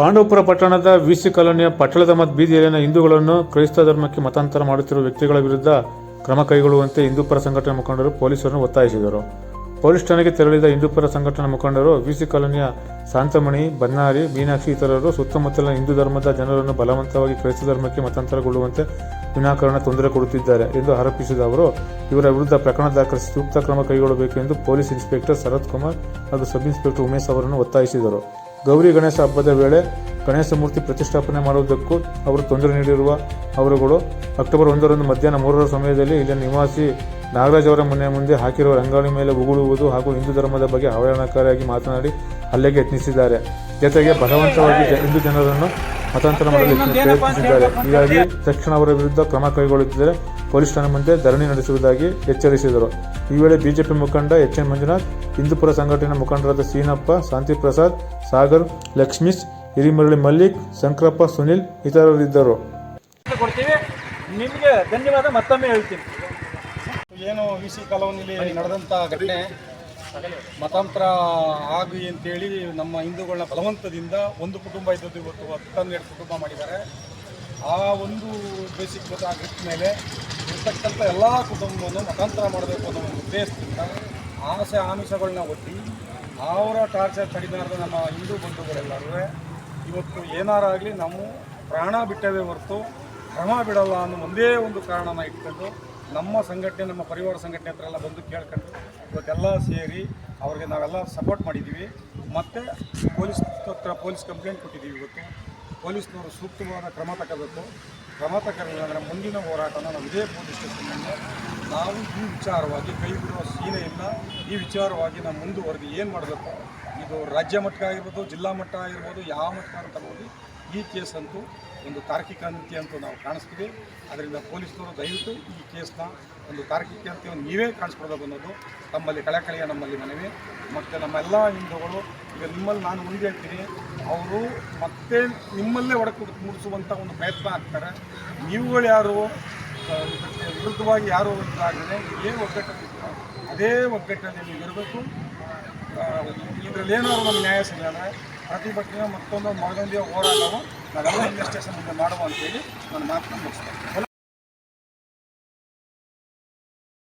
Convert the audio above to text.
ಪಾಂಡವಪುರ ಪಟ್ಟಣದ ವಿಸಿ ಕಾಲೋನಿಯ ಪಟ್ಟಣದ ಮತ್ತು ಬೀದಿಯಲ್ಲಿನ ಹಿಂದೂಗಳನ್ನು ಕ್ರೈಸ್ತ ಧರ್ಮಕ್ಕೆ ಮತಾಂತರ ಮಾಡುತ್ತಿರುವ ವ್ಯಕ್ತಿಗಳ ವಿರುದ್ಧ ಕ್ರಮ ಕೈಗೊಳ್ಳುವಂತೆ ಹಿಂದೂಪರ ಸಂಘಟನೆ ಮುಖಂಡರು ಪೊಲೀಸರನ್ನು ಒತ್ತಾಯಿಸಿದರು. ಪೊಲೀಸ್ ಠಾಣೆಗೆ ತೆರಳಿದ ಹಿಂದೂಪರ ಸಂಘಟನಾ ಮುಖಂಡರು ವಿಸಿ ಕಾಲೋನಿಯ ಶಾಂತಮಣಿ, ಬನ್ನಾರಿ, ಮೀನಾಕ್ಷಿ ಇತರರು ಸುತ್ತಮುತ್ತಲಿನ ಹಿಂದೂ ಧರ್ಮದ ಜನರನ್ನು ಬಲವಂತವಾಗಿ ಕ್ರೈಸ್ತ ಧರ್ಮಕ್ಕೆ ಮತಾಂತರಗೊಳ್ಳುವಂತೆ ವಿನಾಕಾರಣ ತೊಂದರೆ ಕೊಡುತ್ತಿದ್ದಾರೆ ಎಂದು ಆರೋಪಿಸಿದ ಅವರು, ಇವರ ವಿರುದ್ಧ ಪ್ರಕರಣ ದಾಖಲಿಸಿ ಸೂಕ್ತ ಕ್ರಮ ಕೈಗೊಳ್ಳಬೇಕು ಎಂದು ಪೊಲೀಸ್ ಇನ್ಸ್ಪೆಕ್ಟರ್ ಶರತ್ ಕುಮಾರ್ ಹಾಗೂ ಸಬ್ ಇನ್ಸ್ಪೆಕ್ಟರ್ ಉಮೇಶ್ ಅವರನ್ನು ಒತ್ತಾಯಿಸಿದರು. ಗೌರಿ ಗಣೇಶ ಹಬ್ಬದ ವೇಳೆ ಗಣೇಶ ಮೂರ್ತಿ ಪ್ರತಿಷ್ಠಾಪನೆ ಮಾಡುವುದಕ್ಕೂ ಅವರು ತೊಂದರೆ ನೀಡಿರುವ ಅವರುಗಳು ಅಕ್ಟೋಬರ್ ಒಂದರಂದು ಮಧ್ಯಾಹ್ನ ಮೂರರ ಸಮಯದಲ್ಲಿ ಇಲ್ಲಿನ ನಿವಾಸಿ ನಾಗರಾಜ್ ಅವರ ಮನೆಯ ಮುಂದೆ ಹಾಕಿರುವ ರಂಗೋಲಿ ಮೇಲೆ ಉಗುಳುವುದು ಹಾಗೂ ಹಿಂದೂ ಧರ್ಮದ ಬಗ್ಗೆ ಅವಹೇಳನಕಾರಿಯಾಗಿ ಮಾತನಾಡಿ ಹಲ್ಲೆಗೆ ಯತ್ನಿಸಿದ್ದಾರೆ. ಜೊತೆಗೆ ಬಲವಂತವಾಗಿ ಹಿಂದೂ ಜನರನ್ನು ಮತಾಂತರ ಮಾಡಲು ಯತ್ನ- ಪ್ರಯತ್ನಿಸಿದ್ದಾರೆ ಹೀಗಾಗಿ ತಕ್ಷಣ ಅವರ ವಿರುದ್ಧ ಕ್ರಮ ಕೈಗೊಳ್ಳುತ್ತಿದ್ದರೆ. ಪೊಲೀಸ್ ಠಾಣೆ ಮುಂದೆ ಧರಣಿ ನಡೆಸುವುದಾಗಿ ಎಚ್ಚರಿಸಿದರು. ಈ ವೇಳೆ ಬಿಜೆಪಿ ಮುಖಂಡ ಎಚ್ ಎನ್ ಮಂಜುನಾಥ್ ಹಿಂದೂಪುರ ಸಂಘಟನೆ ಮುಖಂಡರಾದ ಸೀನಪ್ಪ ಶಾಂತಿ ಪ್ರಸಾದ್ ಸಾಗರ್ ಲಕ್ಷ್ಮೀಶ್ ಹಿರಿಮರಳಿ ಮಲ್ಲಿಕ್ ಶಂಕರಪ್ಪ ಸುನಿಲ್ ಇತರರಿದ್ದರು. ಕೊಡ್ತೀವಿ. ನಿಮಗೆ ಧನ್ಯವಾದ ಮತ್ತೊಮ್ಮೆ ಹೇಳ್ತೀನಿ. ಏನು ವಿ ಸಿ ಕಾಲೋನಿಲಿ ನಡೆದಂಥ ಘಟನೆ ಮತಾಂತರ ಆಗಿ ಅಂತೇಳಿ ನಮ್ಮ ಹಿಂದೂಗಳನ್ನ ಬಲವಂತದಿಂದ ಒಂದು ಕುಟುಂಬ ಇದ್ದದ್ದು ಇವತ್ತು ಹತ್ತನ್ನೆರಡು ಕುಟುಂಬ ಮಾಡಿದ್ದಾರೆ. ಆ ಒಂದು ಬೇಸಿಕ್ ಗೊತ್ತಾಗಿದ್ದ ಮೇಲೆ ಇರ್ತಕ್ಕಂಥ ಎಲ್ಲ ಕುಟುಂಬವನ್ನು ಮತಾಂತರ ಮಾಡಬೇಕು ಅನ್ನೋ ಒಂದು ಉದ್ದೇಶದಿಂದ ಆಸೆ ಆಮಿಷಗಳನ್ನ ಒಟ್ಟಿ ಅವರ ಟಾರ್ಚರ್ ತಡಿಬಾರ್ದು ನಮ್ಮ ಹಿಂದೂ ಬಂಧುಗಳೆಲ್ಲರೂ, ಇವತ್ತು ಏನಾರಾಗಲಿ ನಾವು ಪ್ರಾಣ ಬಿಟ್ಟವೇ ಹೊರತು ಕ್ರಮ ಬಿಡಲ್ಲ ಅನ್ನೋ ಒಂದೇ ಒಂದು ಕಾರಣನ ಇಟ್ಕೊಂಡು ನಮ್ಮ ಸಂಘಟನೆ, ನಮ್ಮ ಪರಿವಾರ ಸಂಘಟನೆ ಹತ್ರ ಎಲ್ಲ ಬಂದು ಕೇಳ್ಕೊಂಡು ಇವತ್ತೆಲ್ಲ ಸೇರಿ ಅವ್ರಿಗೆ ನಾವೆಲ್ಲ ಸಪೋರ್ಟ್ ಮಾಡಿದ್ದೀವಿ. ಮತ್ತು ಪೊಲೀಸ್ ಹತ್ರ ಪೊಲೀಸ್ ಕಂಪ್ಲೇಂಟ್ ಕೊಟ್ಟಿದ್ದೀವಿ ಇವತ್ತು. ಪೊಲೀಸ್ನವರು ಸೂಕ್ತವಾದ ಕ್ರಮ ತಗೋಬೇಕು. ಕ್ರಮ ಅಂದರೆ ಮುಂದಿನ ಹೋರಾಟನ ನಾವು ಇದೇ ಪೊಲೀಸ್ ಸ್ಟೇಷನ್ನಿಂದ ನಾವು ಈ ವಿಚಾರವಾಗಿ ಕೈ ಬಿಡುವ ಸೀನೆ ಇಲ್ಲ ಈ ವಿಚಾರವಾಗಿ ನಾವು ಮುಂದುವರೆದು ಏನು ಮಾಡಬೇಕು? ಇದು ರಾಜ್ಯ ಮಟ್ಟ ಆಗಿರ್ಬೋದು, ಜಿಲ್ಲಾ ಮಟ್ಟ ಆಗಿರ್ಬೋದು, ಯಾವ ಮಟ್ಟ ಅಂತ ನೋಡಿ ಈ ಕೇಸ್ ಅಂತೂ ಒಂದು ತಾರ್ಕಿಕ ಅಂತ್ಯ ಅಂತೂ ನಾವು ಕಾಣಿಸ್ತೀವಿ ಅದರಿಂದ ಪೊಲೀಸ್ನವರು ದಯವಿಟ್ಟು ಈ ಕೇಸ್ನ ಒಂದು ತಾರ್ಕಿಕ ಅಂತ್ಯವನ್ನು ನೀವೇ ಕಾಣಿಸ್ಕೊಡ್ಬೇಕು ಅನ್ನೋದು ತಮ್ಮಲ್ಲಿ ಕಳಕಳಿಯ ನಮ್ಮಲ್ಲಿ ಮನವಿ. ಮತ್ತು ನಮ್ಮೆಲ್ಲ ಹಿಂದೂಗಳು, ಈಗ ನಿಮ್ಮಲ್ಲಿ ನಾನು ಮುಂದೆ ಹೇಳ್ತೀನಿ ಅವರು ಮತ್ತೆ ನಿಮ್ಮಲ್ಲೇ ಒಡಕು ಮೂಡಿಸುವಂಥ ಒಂದು ಪ್ರಯತ್ನ ಆಗ್ತಾರೆ. ನೀವುಗಳು ಯಾರು? ವಿರುದ್ಧವಾಗಿ ಯಾರು ಇದಾಗದೆ ಇದೇ ಒಗ್ಗಟ್ಟಿದ್ದೀರೋ ಅದೇ ಒಗ್ಗಟ್ಟಲ್ಲಿ ನೀವು ಇರಬೇಕು. ಇದರಲ್ಲಿ ಏನಾದ್ರು ನ್ಯಾಯ ಸಿಗಲ್ಲ. ಪ್ರತಿಭಟನೆ ಮತ್ತೊಂದು ಮಗದೊಂದಿಗೆ ಹೋರಾಟವು ನಾವೆಲ್ಲ ಇನ್ವೆಸ್ಟೇಷನ್ ಮುಂದೆ ಮಾಡುವ ಅಂತೇಳಿ ನಾನು ಮಾತನ್ನು ಮುಗಿಸ್ತೇನೆ.